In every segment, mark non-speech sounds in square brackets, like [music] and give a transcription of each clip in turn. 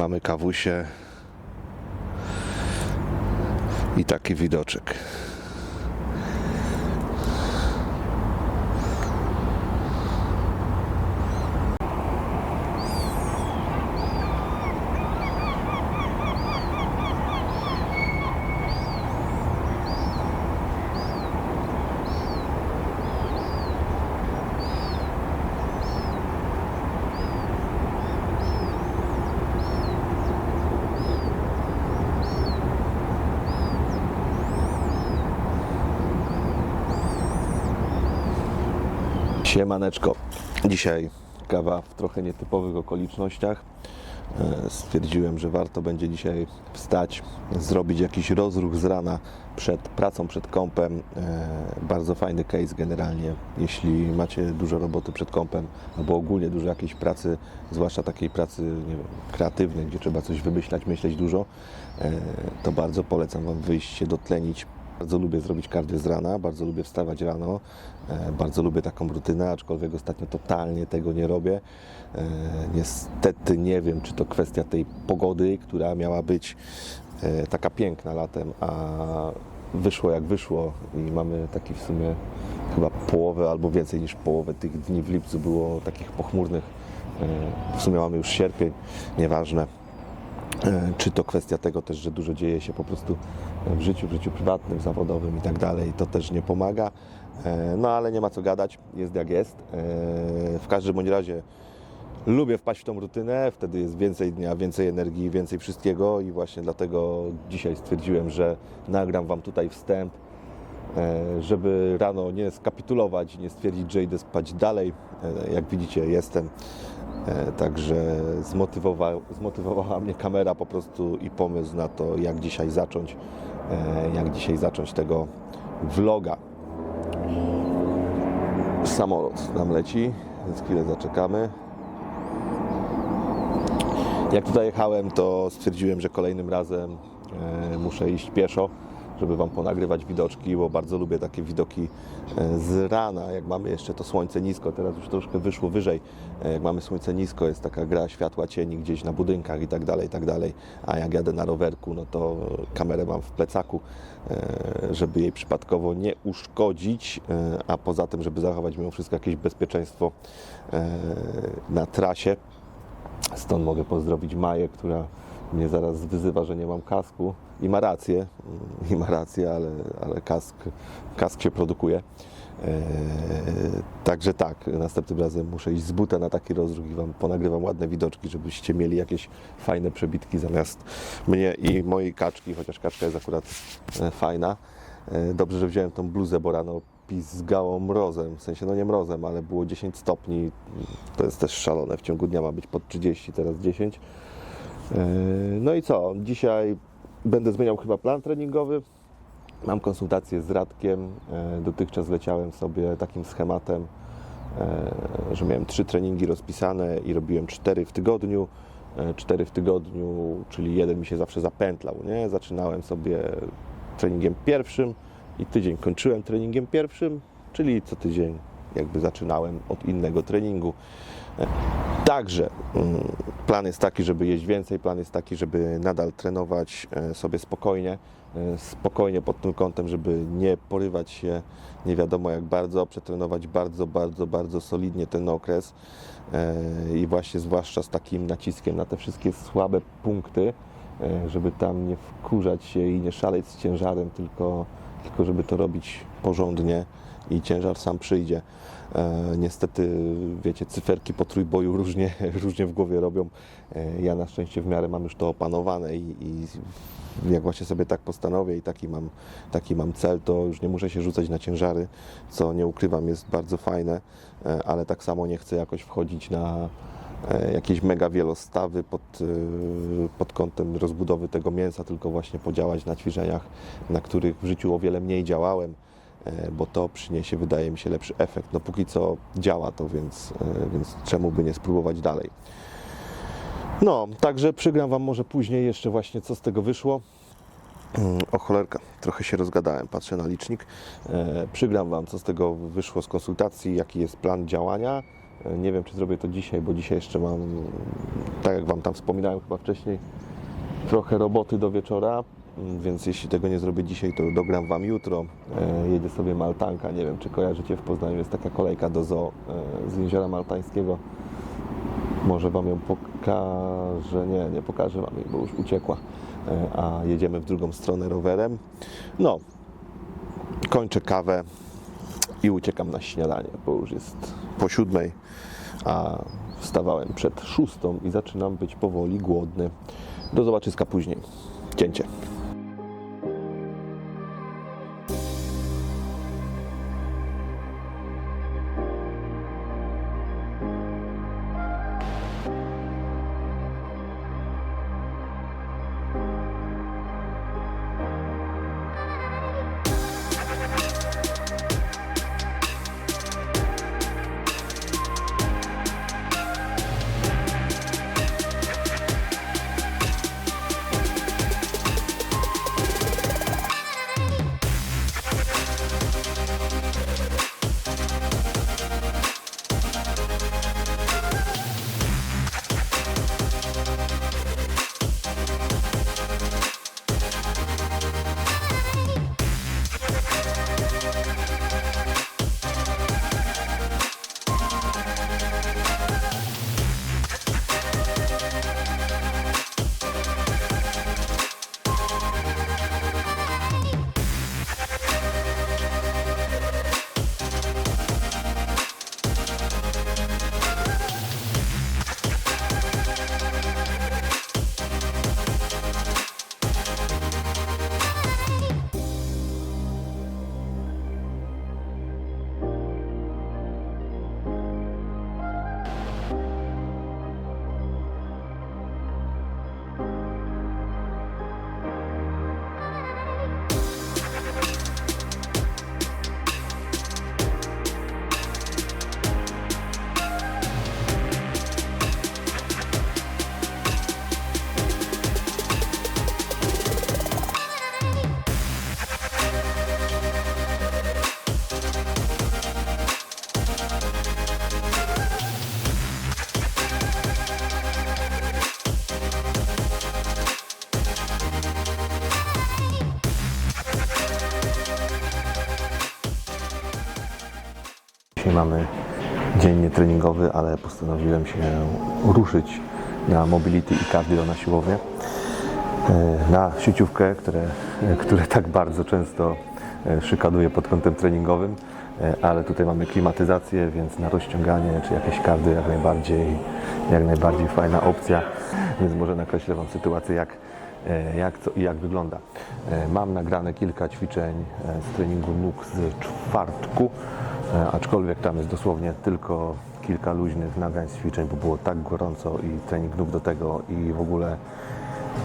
Mamy kawusie i taki widoczek. Siemaneczko. Dzisiaj kawa w trochę nietypowych okolicznościach. E, Stwierdziłem, że warto będzie dzisiaj wstać, zrobić jakiś rozruch z rana przed pracą, przed kąpem. E, Bardzo fajny case generalnie, jeśli macie dużo roboty przed kąpem albo ogólnie dużo jakiejś pracy, zwłaszcza takiej pracy wiem, kreatywnej, gdzie trzeba coś wymyślać, myśleć dużo, e, to bardzo polecam Wam wyjść się dotlenić, bardzo lubię zrobić kardio z rana, bardzo lubię wstawać rano, e, bardzo lubię taką rutynę, aczkolwiek ostatnio totalnie tego nie robię. E, Niestety nie wiem, czy to kwestia tej pogody, która miała być e, taka piękna latem, a wyszło jak wyszło i mamy taki w sumie chyba połowę albo więcej niż połowę tych dni w lipcu było takich pochmurnych. W sumie mamy już sierpień, nieważne. Czy to kwestia tego też, że dużo dzieje się po prostu w życiu, w życiu prywatnym, zawodowym i tak dalej, to też nie pomaga. E, No ale nie ma co gadać, jest jak jest. E, W każdym bądź razie lubię wpaść w tą rutynę, wtedy jest więcej dnia, więcej energii, więcej wszystkiego i właśnie dlatego dzisiaj stwierdziłem, że nagram Wam tutaj wstęp, e, żeby rano nie skapitulować, nie stwierdzić, że idę spać dalej. Jak widzicie, jestem. Także zmotywowa, zmotywowała mnie kamera po prostu i pomysł na to, jak dzisiaj zacząć, jak dzisiaj zacząć tego vloga. Samolot nam leci, więc chwilę zaczekamy. Jak tutaj jechałem, to stwierdziłem, że kolejnym razem e, muszę iść pieszo, żeby Wam ponagrywać widoczki, bo bardzo lubię takie widoki e, z rana, jak mamy jeszcze to słońce nisko, teraz już troszkę wyszło wyżej, e, jak mamy słońce nisko, jest taka gra światła cieni gdzieś na budynkach i tak dalej, i tak dalej, a jak jadę na rowerku, no to kamerę mam w plecaku, e, żeby jej przypadkowo nie uszkodzić, a poza tym, żeby zachować mimo wszystko jakieś bezpieczeństwo na trasie. Stąd mogę pozdrowić Maję, która mnie zaraz wyzywa, że nie mam kasku. I ma rację, i ma rację, ale, ale kask, kask się produkuje. Eee, także tak, następnym razem muszę iść z buta na taki rozruch i Wam ponagrywam ładne widoczki, żebyście mieli jakieś fajne przebitki zamiast mnie i mojej kaczki, chociaż kaczka jest akurat e, fajna. E, Dobrze, że wziąłem tą bluzę, bo rano pizgało mrozem, w sensie no nie mrozem, ale było 10 stopni. To jest też szalone, w ciągu dnia ma być pod 30, teraz 10. E, No i co? Dzisiaj będę zmieniał chyba plan treningowy. Mam konsultację z Radkiem. E, Dotychczas leciałem sobie takim schematem, e, że miałem trzy treningi rozpisane i robiłem cztery w tygodniu. Cztery w tygodniu, czyli jeden mi się zawsze zapętlał. Nie? Zaczynałem sobie treningiem pierwszym i tydzień kończyłem treningiem pierwszym, czyli co tydzień jakby zaczynałem od innego treningu. Także mm, plan jest taki, żeby jeść więcej, plan jest taki, żeby nadal trenować e, sobie spokojnie, e, spokojnie pod tym kątem, żeby nie porywać się nie wiadomo jak bardzo, przetrenować bardzo, bardzo, bardzo solidnie ten okres e, i właśnie zwłaszcza z takim naciskiem na te wszystkie słabe punkty, żeby tam nie wkurzać się i nie szaleć z ciężarem, tylko, tylko żeby to robić porządnie i ciężar sam przyjdzie. E, niestety, wiecie, cyferki po trójboju różnie, [laughs] różnie w głowie robią. E, ja na szczęście w miarę mam już to opanowane i, i jak właśnie sobie tak postanowię i taki mam, taki mam cel, to już nie muszę się rzucać na ciężary, co nie ukrywam jest bardzo fajne, e, ale tak samo nie chcę jakoś wchodzić na e, jakieś mega wielostawy pod, e, pod kątem rozbudowy tego mięsa, tylko właśnie podziałać na ćwiczeniach, na których w życiu o wiele mniej działałem, bo to przyniesie, wydaje mi się, lepszy efekt. No póki co działa to, więc, e, więc czemu by nie spróbować dalej. No, także przygram Wam może później jeszcze właśnie, co z tego wyszło. Mm, O cholerka, trochę się rozgadałem, patrzę na licznik. E, przygram Wam, co z tego wyszło z konsultacji, jaki jest plan działania E, Nie wiem, czy zrobię to dzisiaj, bo dzisiaj jeszcze mam, tak jak Wam tam wspominałem chyba wcześniej, trochę roboty do wieczora, więc jeśli tego nie zrobię dzisiaj, to dogram Wam jutro. E, Jedzie sobie Maltanka, nie wiem, czy kojarzycie w Poznaniu, jest taka kolejka do zoo e, z Jeziora Maltańskiego. Może Wam ją pokażę, nie, nie pokażę Wam jej, bo już uciekła, E, a jedziemy w drugą stronę rowerem. No, kończę kawę i uciekam na śniadanie, bo już jest po siódmej, a wstawałem przed szóstą i zaczynam być powoli głodny. Do zobaczyska później. Cięcie. Dzisiaj mamy dzień nietreningowy, ale postanowiłem się ruszyć na mobility i cardio na siłownię. E, Na sieciówkę, które, które tak bardzo często e, szykanuję pod kątem treningowym, e, ale tutaj mamy klimatyzację, więc na rozciąganie czy jakieś cardio jak najbardziej, jak najbardziej fajna opcja, więc może nakreślę Wam sytuację, jak, jak co i jak wygląda. E, Mam nagrane kilka ćwiczeń e, z treningu nóg z czwartku, e, aczkolwiek tam jest dosłownie tylko kilka luźnych nagrań z ćwiczeń, bo było tak gorąco i trening nóg do tego i w ogóle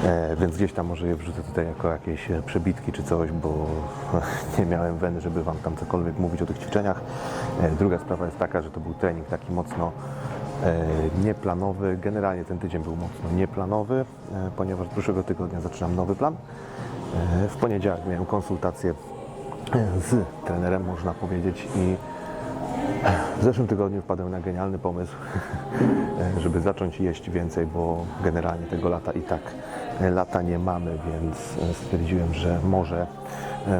E, więc gdzieś tam może je wrzucę tutaj jako jakieś e, przebitki czy coś, bo [laughs] nie miałem weny, żeby Wam tam cokolwiek mówić o tych ćwiczeniach. E, druga sprawa jest taka, że to był trening taki mocno e, nieplanowy. Generalnie ten tydzień był mocno nieplanowy, e, ponieważ z przyszłego tygodnia zaczynam nowy plan. E, w poniedziałek miałem konsultację e, z trenerem, można powiedzieć, i w zeszłym tygodniu wpadłem na genialny pomysł, [laughs] żeby zacząć jeść więcej, bo generalnie tego lata i tak lata nie mamy, więc stwierdziłem, że może,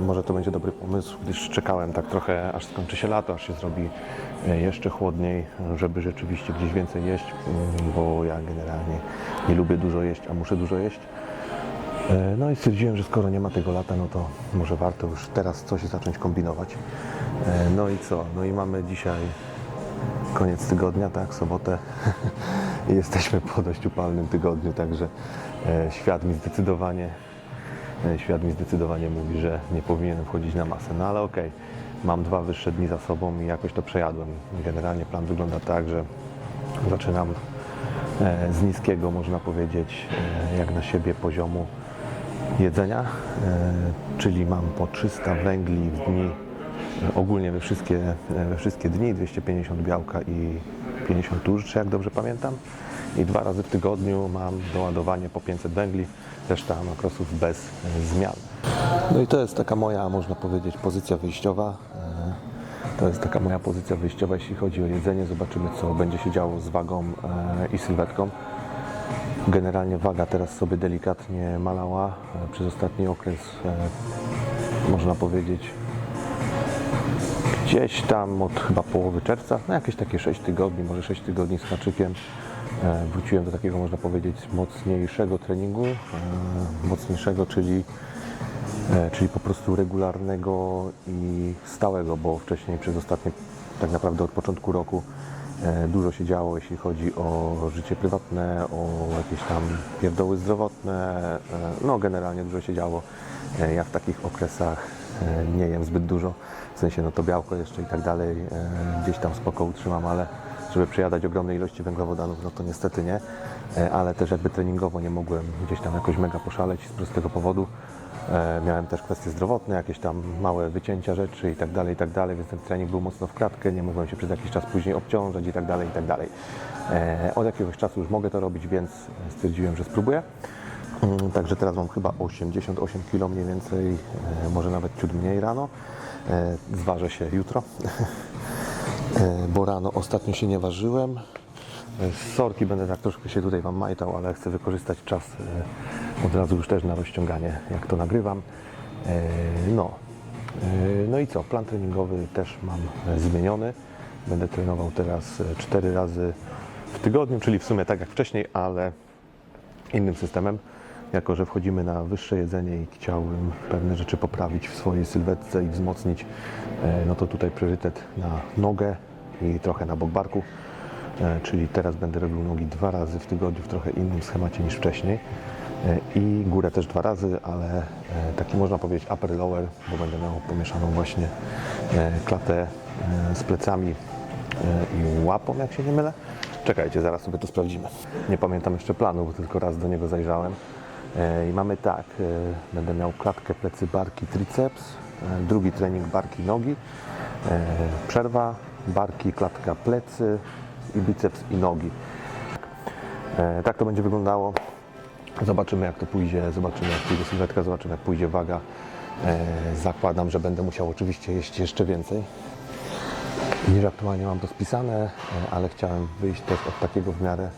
może to będzie dobry pomysł, gdyż czekałem tak trochę, aż skończy się lato, aż się zrobi jeszcze chłodniej, żeby rzeczywiście gdzieś więcej jeść, bo ja generalnie nie lubię dużo jeść, a muszę dużo jeść. E, No i stwierdziłem, że skoro nie ma tego lata, no to może warto już teraz coś zacząć kombinować. E, No i co? No i mamy dzisiaj koniec tygodnia, tak, sobotę. [laughs] Jesteśmy po dość upalnym tygodniu, także e, świat mi zdecydowanie świat mi zdecydowanie mówi, że nie powinienem wchodzić na masę. No ale okej, mam dwa wyższe dni za sobą i jakoś to przejadłem. Generalnie plan wygląda tak, że zaczynam z niskiego, można powiedzieć, jak na siebie poziomu jedzenia, e, czyli mam po 300 węgli w dni, e, ogólnie we wszystkie, e, we wszystkie dni, 250 białka i 50 tłuszczu, jak dobrze pamiętam. I dwa razy w tygodniu mam doładowanie po 500 węgli, reszta makrosów bez zmian. No i to jest taka moja, można powiedzieć, pozycja wyjściowa. To jest taka moja pozycja wyjściowa, jeśli chodzi o jedzenie. Zobaczymy, co będzie się działo z wagą i sylwetką. Generalnie waga teraz sobie delikatnie malała e, przez ostatni okres, e, można powiedzieć, gdzieś tam od chyba połowy czerwca, no jakieś takie 6 tygodni, może 6 tygodni z haczykiem. E, Wróciłem do takiego, można powiedzieć, mocniejszego treningu, mocniejszego, czyli, czyli po prostu regularnego i stałego, bo wcześniej przez ostatnie, tak naprawdę od początku roku dużo się działo, jeśli chodzi o życie prywatne, o jakieś tam pierdoły zdrowotne, e, no generalnie dużo się działo. E, Ja w takich okresach e, nie jem zbyt dużo, w sensie no to białko jeszcze i tak dalej, e, gdzieś tam spoko utrzymam, ale żeby przejadać ogromne ilości węglowodanów, no to niestety nie, E, ale też jakby treningowo nie mogłem gdzieś tam jakoś mega poszaleć z prostego powodu. E, Miałem też kwestie zdrowotne, jakieś tam małe wycięcia rzeczy i tak dalej, i tak dalej, więc ten trening był mocno w kratkę, nie mogłem się przez jakiś czas później obciążać i tak dalej, i tak dalej. E, Od jakiegoś czasu już mogę to robić, więc stwierdziłem, że spróbuję. Mm, Także teraz mam chyba 88 kg mniej więcej, może nawet ciut mniej rano. Zważę się jutro, [laughs] bo rano ostatnio się nie ważyłem. E, sorki będę tak troszkę się tutaj Wam majtał, ale chcę wykorzystać czas e, od razu już też na rozciąganie, jak to nagrywam. E, No, E, no i co, plan treningowy też mam e, zmieniony. Będę trenował teraz 4 razy w tygodniu, czyli w sumie tak jak wcześniej, ale innym systemem. Jako, że wchodzimy na wyższe jedzenie i chciałbym pewne rzeczy poprawić w swojej sylwetce i wzmocnić, e, no to tutaj priorytet na nogę i trochę na bok barku. E, Czyli teraz będę robił nogi dwa razy w tygodniu w trochę innym schemacie niż wcześniej. E, I górę też dwa razy, ale taki można powiedzieć upper lower, bo będę miał pomieszaną właśnie klatę z plecami i łapą, jak się nie mylę. Czekajcie, zaraz sobie to sprawdzimy. Nie pamiętam jeszcze planu, bo tylko raz do niego zajrzałem. E, I mamy tak, e, będę miał klatkę, plecy, barki, triceps, e, drugi trening barki, nogi, przerwa, barki, klatka, plecy i biceps i nogi. Tak to będzie wyglądało. Zobaczymy jak to pójdzie, zobaczymy jak pójdzie sylwetka, zobaczymy jak pójdzie waga. Zakładam, że będę musiał oczywiście jeść jeszcze więcej niż aktualnie mam to spisane, ale chciałem wyjść też od takiego w miarę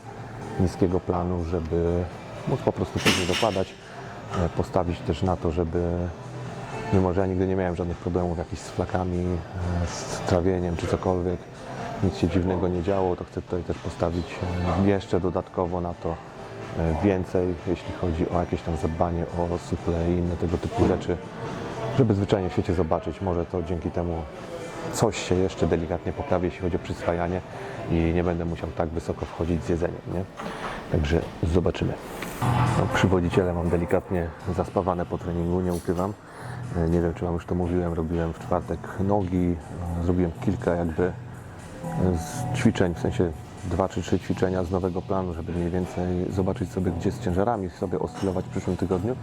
niskiego planu, żeby móc po prostu później dokładać, e, postawić też na to, żeby mimo, że ja nigdy nie miałem żadnych problemów jakichś z flakami, e, z trawieniem czy cokolwiek, nic się dziwnego nie działo, to chcę tutaj też postawić e, jeszcze dodatkowo na to więcej, jeśli chodzi o jakieś tam zadbanie o suple i inne tego typu rzeczy, żeby zwyczajnie w świecie zobaczyć, może to dzięki temu coś się jeszcze delikatnie poprawi, jeśli chodzi o przyswajanie i nie będę musiał tak wysoko wchodzić z jedzeniem, nie? Także zobaczymy. No, przywodziciele mam delikatnie zaspawane po treningu, nie ukrywam. E, Nie wiem, czy Wam już to mówiłem, robiłem w czwartek nogi, e, zrobiłem kilka jakby e, ćwiczeń, w sensie dwa czy trzy ćwiczenia z nowego planu, żeby mniej więcej zobaczyć sobie, gdzie z ciężarami sobie oscylować w przyszłym tygodniu.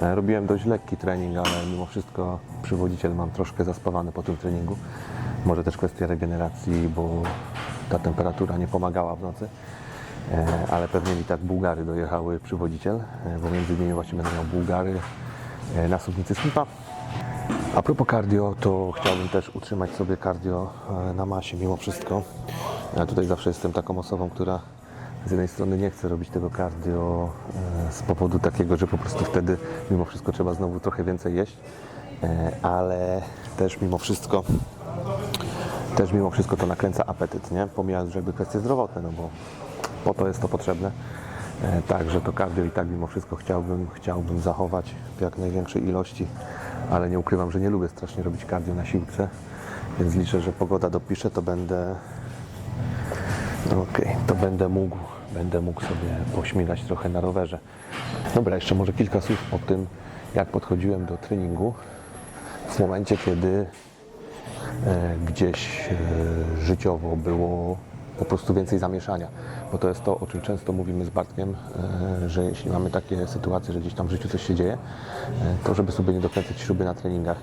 Robiłem dość lekki trening, ale mimo wszystko przywodziciel mam troszkę zaspawany po tym treningu. Może też kwestia regeneracji, bo ta temperatura nie pomagała w nocy. E, Ale pewnie mi tak Bułgary dojechały przywodziciel, e, bo między innymi właśnie będę miał Bułgary e, na Słupnicy Slipa. A propos cardio, to chciałbym też utrzymać sobie cardio na masie mimo wszystko. Ja tutaj zawsze jestem taką osobą, która z jednej strony nie chce robić tego cardio z powodu takiego, że po prostu wtedy mimo wszystko trzeba znowu trochę więcej jeść, ale też mimo wszystko też mimo wszystko to nakręca apetyt, nie? Pomijając, jakby kwestie zdrowotne, no bo po to jest to potrzebne. E, Także to cardio i tak mimo wszystko chciałbym, chciałbym zachować w jak największej ilości, ale nie ukrywam, że nie lubię strasznie robić cardio na siłce, więc liczę, że pogoda dopisze, to będę okej, to będę mógł, będę mógł sobie pośmigać trochę na rowerze. Dobra, jeszcze może kilka słów o tym, jak podchodziłem do treningu w momencie, kiedy e, gdzieś e, życiowo było po prostu więcej zamieszania. Bo to jest to, o czym często mówimy z Bartkiem, e, że jeśli mamy takie sytuacje, że gdzieś tam w życiu coś się dzieje, e, to żeby sobie nie dokręcać śruby na treningach.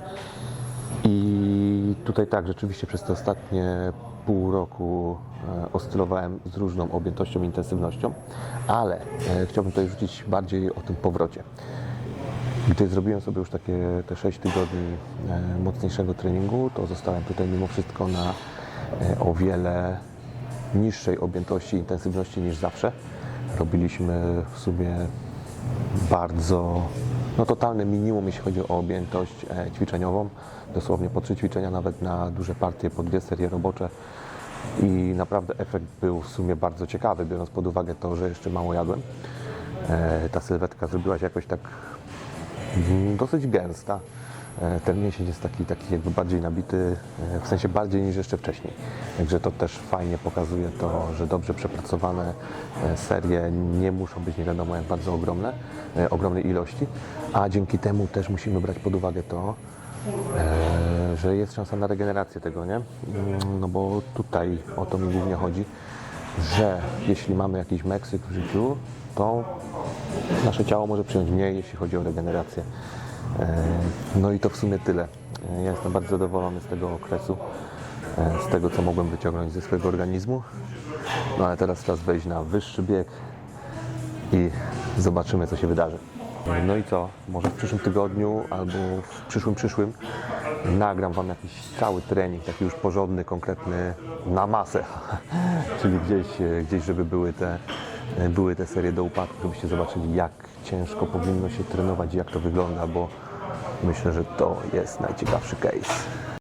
I tutaj tak, rzeczywiście przez te ostatnie pół roku e, oscylowałem z różną objętością intensywnością, ale chciałbym tutaj rzucić bardziej o tym powrocie. Gdy zrobiłem sobie już takie te 6 tygodni mocniejszego treningu, to zostałem tutaj mimo wszystko na o wiele niższej objętości, intensywności niż zawsze. Robiliśmy w sumie bardzo, no totalne minimum, jeśli chodzi o objętość e, ćwiczeniową. Dosłownie po trzy ćwiczenia, nawet na duże partie, po dwie serie robocze. I naprawdę efekt był w sumie bardzo ciekawy, biorąc pod uwagę to, że jeszcze mało jadłem. E, ta sylwetka zrobiła się jakoś tak mm, dosyć gęsta. E, Ten mięsień jest taki, taki jakby bardziej nabity, e, w sensie bardziej niż jeszcze wcześniej. Także to też fajnie pokazuje to, że dobrze przepracowane e, serie nie muszą być nie wiadomo jak bardzo ogromne, ogromnej ilości, a dzięki temu też musimy brać pod uwagę to, że jest szansa na regenerację tego, nie? Mm, No bo tutaj o to mi głównie chodzi, że jeśli mamy jakiś Meksyk w życiu, to nasze ciało może przyjąć mniej, jeśli chodzi o regenerację. E, No i to w sumie tyle. E, Ja jestem bardzo zadowolony z tego okresu, e, z tego co mogłem wyciągnąć ze swojego organizmu. No ale teraz czas wejść na wyższy bieg i zobaczymy co się wydarzy. No i co? Może w przyszłym tygodniu albo w przyszłym przyszłym nagram Wam jakiś cały trening, taki już porządny, konkretny, na masę. [laughs] Czyli gdzieś, gdzieś żeby były te, były te serie do upadku, żebyście zobaczyli jak ciężko powinno się trenować i jak to wygląda, bo myślę, że to jest najciekawszy case.